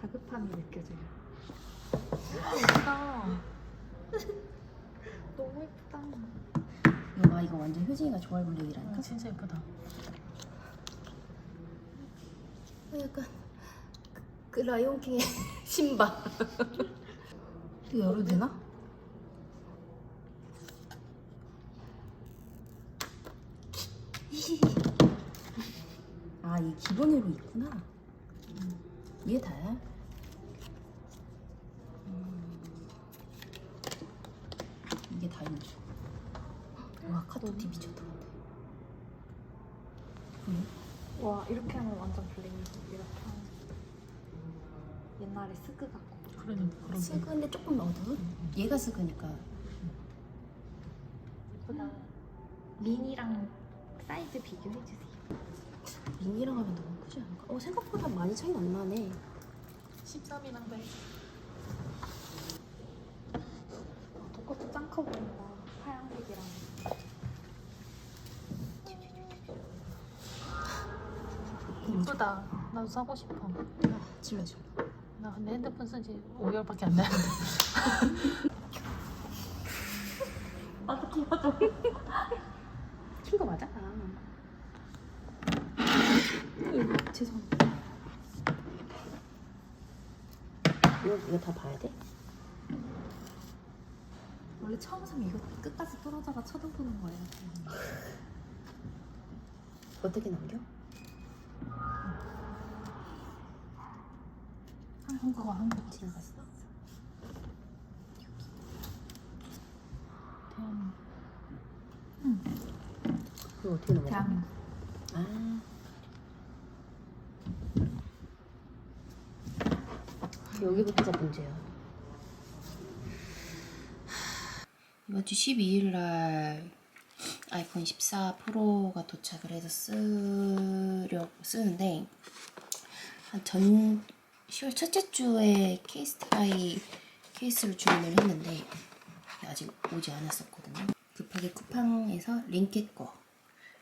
다급함이 느껴져요. 예쁘다. 너무 예쁘다. 이거 봐 이거 완전 효진이가 좋아할 분위기라니까 진짜 예쁘다. 약간 그, 그 라이온킹의 신바 이거 열어도 되나? 아, 이 기본으로 있구나. 음, 이게 다야? 음, 이게 다인 줄. 와, 카도티 미쳤다. 근데. 응? 와 이렇게 하면 완전 블랙이지. 이렇게 하면 옛날에 스크 같고. 그러니까 그러게. 스그인데 조금 어두운? 얘가 스그니까 예쁘다. 미니랑 사이즈 비교해 주세요. 미니랑 하면 너무 크지 않을까? 어 생각보다 많이 차이 안 나네 13이랑 배. 저것도 짱커 보인다. 하얀색이랑. 예쁘다. 나도 사고 싶어. 아, 질러줘 나 근데 핸드폰 쓴 지 5개월밖에 안 됐는데. 킨거 맞아? 아. 죄송합니다 이거, 이거 다 봐야 돼? 원래 처음 사면 이거 끝까지 떨어져가 쳐다보는 거예요. 어떻게 남겨? 한국어 한국 지나갔어? 대한 그거 어떻게 넘어가? 대한민국. 아 여기부터가 문제야 이번 주 12일 날 아이폰 14 프로가 도착을 해서 쓰려 쓰는데 한 전 10월 첫째 주에 케이스 트라이 케이스를 주문을 했는데 아직 오지 않았었거든요. 급하게 쿠팡에서 링켓 거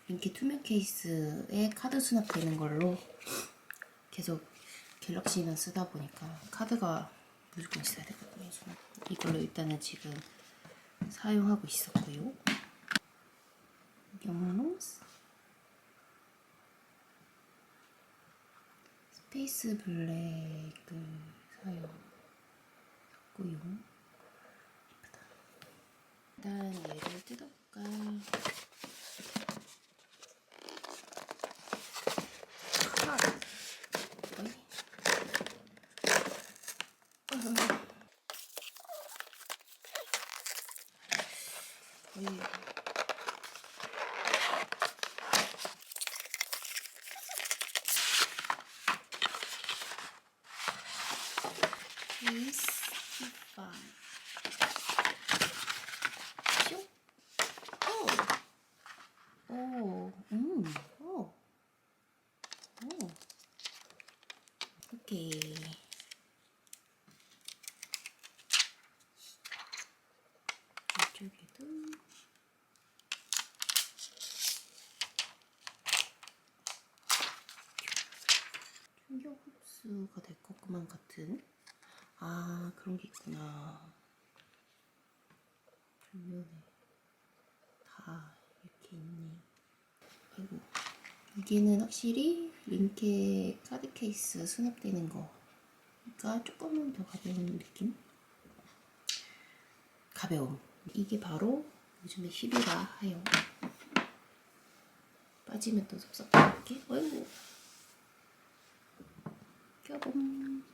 링켓 투명 케이스에 카드 수납되는 걸로 계속 갤럭시만 쓰다 보니까 카드가 무조건 있어야 되거든요. 이걸로 일단은 지금 사용하고 있었고요. 영롱스 스페이스 블랙을 사용했고요. 예쁘다. 일단 얘를 뜯어볼까? 어이. 어이. Please goodbye. 슉. 오. 오. 음. 오. 이쪽에도. 충격 흡수가 될 것만 같은? 아 그런 게 있구나. 주변에 다 이렇게 있네 아이고 이게는 확실히 링케 카드 케이스 수납되는 거가 조금은 더 가벼운 느낌? 가벼움 이게 바로 요즘에 힙이라 하여. 빠지면 또 섭섭하게? 어이구. 껴봄.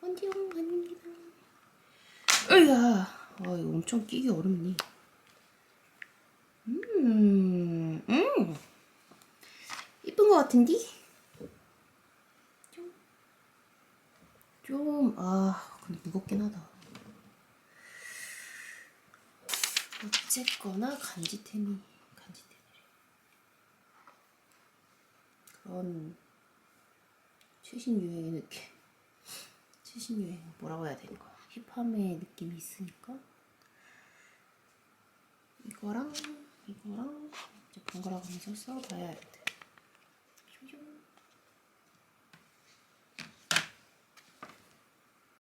원지용입니다 으야. 아 이거 엄청 끼기 어렵니? 음, 음. 이쁜 것 같은디? 좀, 좀, 아, 근데 무겁긴 하다. 어쨌거나 간지템이, 간지템이래. 그런 최신 유행의 느낌. 최신 유행, 뭐라고 해야 되는 거야? 힙함의 느낌이 있으니까. 이거랑 이거랑 이제 번갈아 가면서 써봐야 할 듯.